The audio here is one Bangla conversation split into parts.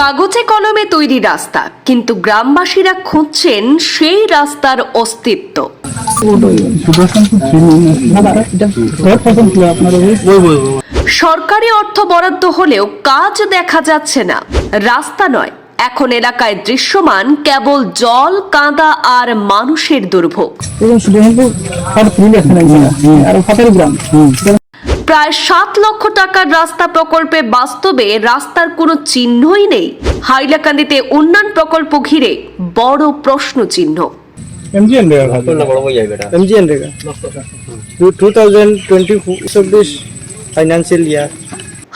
কাগজে কলমে তৈরি রাস্তা, কিন্তু গ্রামবাসীরা খুঁজছেন সেই রাস্তার অস্তিত্ব। সরকারি অর্থ বরাদ্দ হলেও কাজ দেখা যাচ্ছে না। রাস্তা নয়, এখন এলাকায় দৃশ্যমান কেবল জল, কাঁদা আর মানুষের দুর্ভোগ। প্রায় সাত লক্ষ টাকার রাস্তা প্রকল্পে বাস্তবে রাস্তার কোনো চিহ্নই নেই। হাইলাকান্দিতে উন্নয়ন প্রকল্প ঘিরে বড় প্রশ্ন চিহ্ন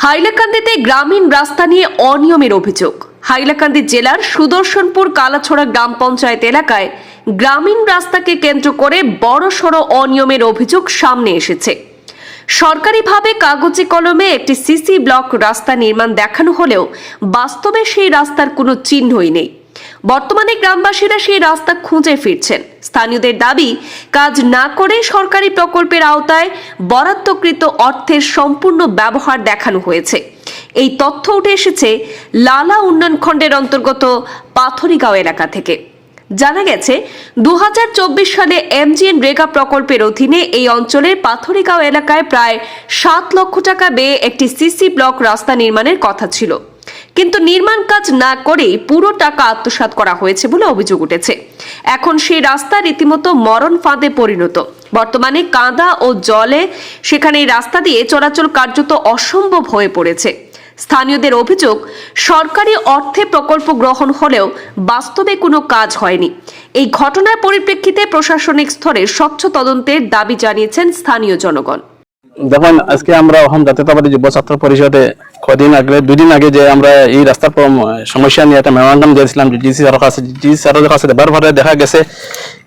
হাইলাকান্দিতে গ্রামীণ রাস্তা নিয়ে অনিয়মের অভিযোগ। হাইলাকান্দি জেলার সুদর্শনপুর কালাছড়া গ্রাম পঞ্চায়েত এলাকায় গ্রামীণ রাস্তাকে কেন্দ্র করে বড়সড় অনিয়মের অভিযোগ সামনে এসেছে। সরকারিভাবে কাগজে কলমে একটি সিসি ব্লক রাস্তা নির্মাণ দেখানো হলেও বাস্তবে সেই রাস্তার কোনো চিহ্নই নেই। বর্তমানে গ্রামবাসীরা সেই রাস্তা খুঁজে ফিরছেন। স্থানীয়দের দাবি, কাজ না করে সরকারি প্রকল্পের আওতায় বরাদ্দকৃত অর্থের সম্পূর্ণ ব্যবহার দেখানো হয়েছে। এই তথ্য উঠে এসেছে লালা উন্নয়ন খণ্ডের অন্তর্গত পাথরিগাঁও এলাকা থেকে। জানা গেছে দু হাজার চব্বিশ সালে এমজিএন রেগা প্রকল্পের অধীনে এই অঞ্চলের পাথরিগাঁও এলাকায় প্রায় সাত লক্ষ টাকা ব্যয়ে একটি সিসি ব্লক রাস্তা নির্মাণের কথা ছিল। কিন্তু নির্মাণ কাজ না করেই পুরো টাকা আত্মসাৎ করা হয়েছে বলে অভিযোগ উঠেছে। এখন সেই রাস্তা রীতিমতো মরণ ফাঁদে পরিণত। বর্তমানে কাঁদা ও জলে সেখানে এই রাস্তা দিয়ে চলাচল কার্যত অসম্ভব হয়ে পড়েছে। স্থানীয়দের অভিযোগ, সরকারি অর্থে প্রকল্প গ্রহণ হলেও বাস্তবে কোনো কাজ হয়নি। এই ঘটনার পরিপ্রেক্ষিতে প্রশাসনিক স্তরে স্বচ্ছ তদন্তের দাবি জানিয়েছেন স্থানীয় জনগণ। দেখুন, আজকে আমরা অহম জাতীয়তাবাদী যুব ছাত্র পরিষদে কদিন আগে, দুদিন আগে যে আমরা এই রাস্তার সমস্যা নিয়ে একটা মেমোরান্ডাম দিয়েছিলাম ডিসি স্যারের কাছে ডিসি স্যারের কাছে দেবার পরে দেখা গেছে,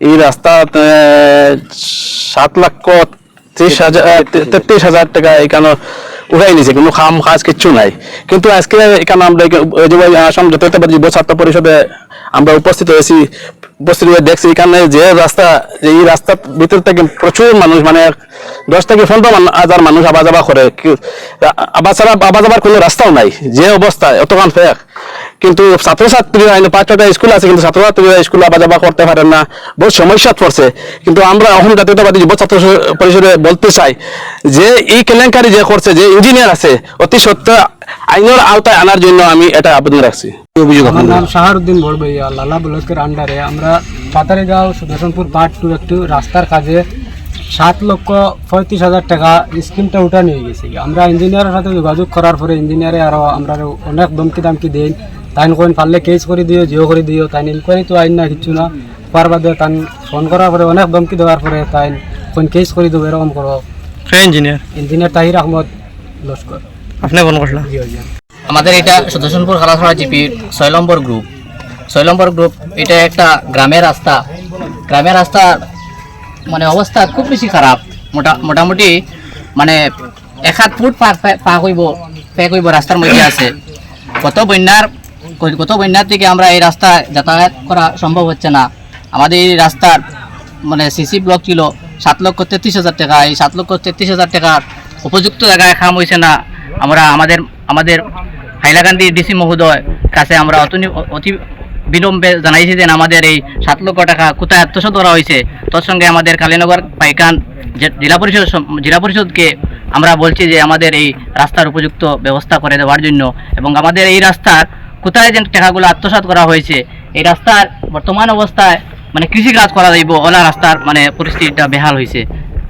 এই রাস্তা সাত লক্ষ ত্রিশ হাজার তেত্রিশ হাজার টাকা এখানে উঠাই নিছে কোনো খাম খাস কিচ্ছু নাই। কিন্তু আজকে এখানে আমরা আসাম জাতীয়তাবাদী যুব ছাত্র পরিষদে আমরা উপস্থিত হয়েছি, উপস্থিত হয়ে দেখছি এখানে যে রাস্তা যে এই রাস্তার ভিতর থেকে প্রচুর মানুষ মানে দশ থেকে পনেরো হাজার মানুষ আবা যাবা করে। আবা ছাড়া আবা যাবার কোনো রাস্তাও নাই যে অবস্থা এতক্ষণ ফেক কিন্তু ছাত্রছাত্রীরা এনে পাঁচ স্কুল আছে কিন্তু ছাত্রছাত্রীরা স্কুল আবা যাবা করতে পারে না। বহু সমস্যা পড়ছে। কিন্তু আমরা অসম জাতীয়তাবাদী যুব ছাত্র পরিষদে বলতে চাই যে এই কেলেঙ্কারি যে করছে যে ইঞ্জিনিয়ার আছে অতি সত্য আইনের আওতায় আনার জন্য আমি এটা আবেদন রাখছি আমার? নাম শাহারুদ্দিন বড়বইয়া লালা ব্লকের আন্ডারে আমরা পাতারিগাঁও সুদর্শনপুর পার্ট টু একটু রাস্তার কাজে সাত লক্ষ পঁয়ত্রিশ হাজার টাকা স্কিমটা উঠা নিয়ে গেছি। আমরা ইঞ্জিনিয়ারের সাথে যোগাযোগ করার পরে ইঞ্জিনিয়ারে আরও আমরা অনেক দমকি দামকি দেন তাইন কোন পারলে কেস করে দিও জিও করে দিও তাই ইনকোয়ারি তো আইন না কিচ্ছু না। পার বাদে তাই ফোন করার পরে অনেক দমকি দেওয়ার পরে তাই কোন কেস করে দেবো এরকম করো। Engineer engineer Tahir Ahmed Laskar. আপনি ফোন করলাম আমাদের এটা সুদর্শনপুর খালাছড়া জিপির ছয় নম্বর গ্রুপ ছয় নম্বর গ্রুপ এটা একটা গ্রামের রাস্তা। গ্রামের রাস্তার মানে অবস্থা খুব বেশি খারাপ। মোটা, মোটামুটি মানে এক হাত ফুট পা পা কইব পে কইব রাস্তার মধ্যে আছে। কত বন্যার কত বন্যার থেকে আমরা এই রাস্তা যাতায়াত করা সম্ভব হচ্ছে না। আমাদের এই রাস্তার মানে সিসি ব্লক ছিল সাত লক্ষ তেত্রিশ হাজার টাকা। এই সাত লক্ষ তেত্রিশ হাজার টাকার উপযুক্ত জায়গায় খাম হয়েছে না। আমরা আমাদের আমাদের হাইলাকান্দি ডিসি মহোদয় কাছে আমরা অতি অতি বিলম্বে যে আমাদের এই সাত লক্ষ টাকা কোথায় আত্মসাৎ করা হয়েছে। তোর সঙ্গে আমাদের কালীনগর পাইকান জেলা পরিষদ জেলা পরিষদকে আমরা বলছি যে আমাদের এই রাস্তার উপযুক্ত ব্যবস্থা করে দেওয়ার জন্য এবং আমাদের এই রাস্তার কোথায় যে টাকাগুলো আত্মসাৎ করা হয়েছে, এই রাস্তার বর্তমান অবস্থায় মানে কৃষি কাজ করা যাইব ওলা রাস্তার মানে পরিস্থিতিটা বেহাল হয়েছে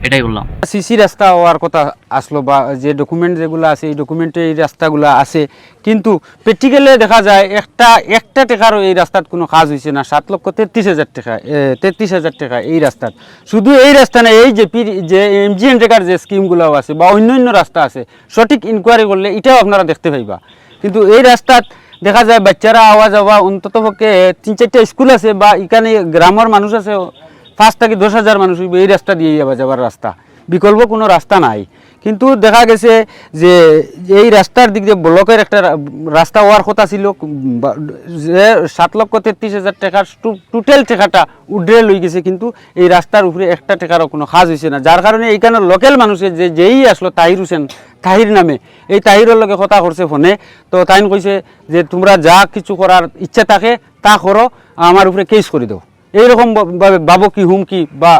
এটাই বললাম। সিসি রাস্তা হওয়ার কথা আসলো বা যে ডকুমেন্ট যেগুলো আছে, এই ডকুমেন্টে এই রাস্তাগুলো আছে। কিন্তু প্র্যাকটিক্যালে দেখা যায় একটা একটা টাকারও এই রাস্তার কোনো কাজ হয়েছে না। সাত লক্ষ তেত্রিশ হাজার টাকা তেত্রিশ হাজার টাকা এই রাস্তার শুধু এই রাস্তা না, এই যে পি- যে এমজিএন রেগার যে স্কিমগুলো আছে বা অন্য অন্য রাস্তা আছে, সঠিক ইনকোয়ারি করলে এটাও আপনারা দেখতে পাইবা। কিন্তু এই রাস্তাত দেখা যায় বাচ্চারা আওয়া যাওয়া অন্তত পক্ষে তিন চারটা স্কুল আছে বা এখানে গ্রামের মানুষ আছে পাঁচ থেকে দশ হাজার মানুষ এই রাস্তা দিয়ে যাবা, যাবার রাস্তা। বিকল্প কোনো রাস্তা নাই। কিন্তু দেখা গেছে যে এই রাস্তার দিক দিয়ে ব্লকের একটা রাস্তা হওয়ার কথা ছিল। যে সাত লক্ষ তেত্রিশ হাজার টাকার টোটাল টাকাটা উড্রে লই গেছে, কিন্তু এই রাস্তার উপরে একটা টাকারও কোনো কাজ হয়েছে না। যার কারণে এইখানে লোকাল মানুষের যে যেই আসলো, তাহির হোসেন, তাহির নামে, এই তাহিরের লগে কথা করছে ফোনে। তো তাইন কইছে যে, তোমরা যা কিছু করার ইচ্ছা থাকে, তা করো, আমার উপরে কেস করে দাও। এইরকম ভাবে বাবকি হুমকি বা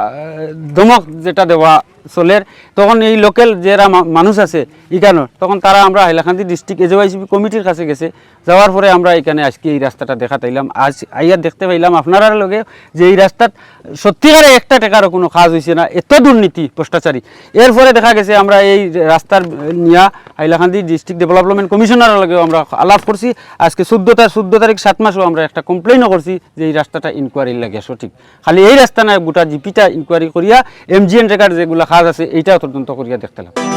ধমক যেটা দেওয়া চলের, তখন এই লোকাল যারা মানুষ আছে এখানে তখন তারা আমরা হাইলাকান্দি ডিস্ট্রিক্ট এজওয়াইসিপি কমিটির কাছে গেছে, যাওয়ার পরে আমরা এখানে আজকে এই রাস্তাটা দেখা পাইলাম। আজ আইয়া দেখতে পাইলাম আপনারা লগে যে এই রাস্তাত সত্যিকারে একটা টাকারও কোনো কাজ হয়েছে না, এত দুর্নীতি, ভ্রষ্টাচারী। এরপরে দেখা গেছে আমরা এই রাস্তার নিয়া হাইলাকান্দি ডিস্ট্রিক্ট ডেভেলপমেন্ট কমিশনারের লগেও আমরা আলাপ করছি। আজকে চোদ্দ তারিখ চোদ্দ তারিখ সাত মাসও আমরা একটা কমপ্লেনও করছি যে এই রাস্তাটা ইনকোয়ারির লাগে সঠিক। খালি এই রাস্তা না, গোটা জিপিটা ইনকোয়ারি করিয়া এম জি এমজিএন রেকার যেগুলো কাজ আছে এইটাও তদন্ত করিয়া দেখতে লাগবে।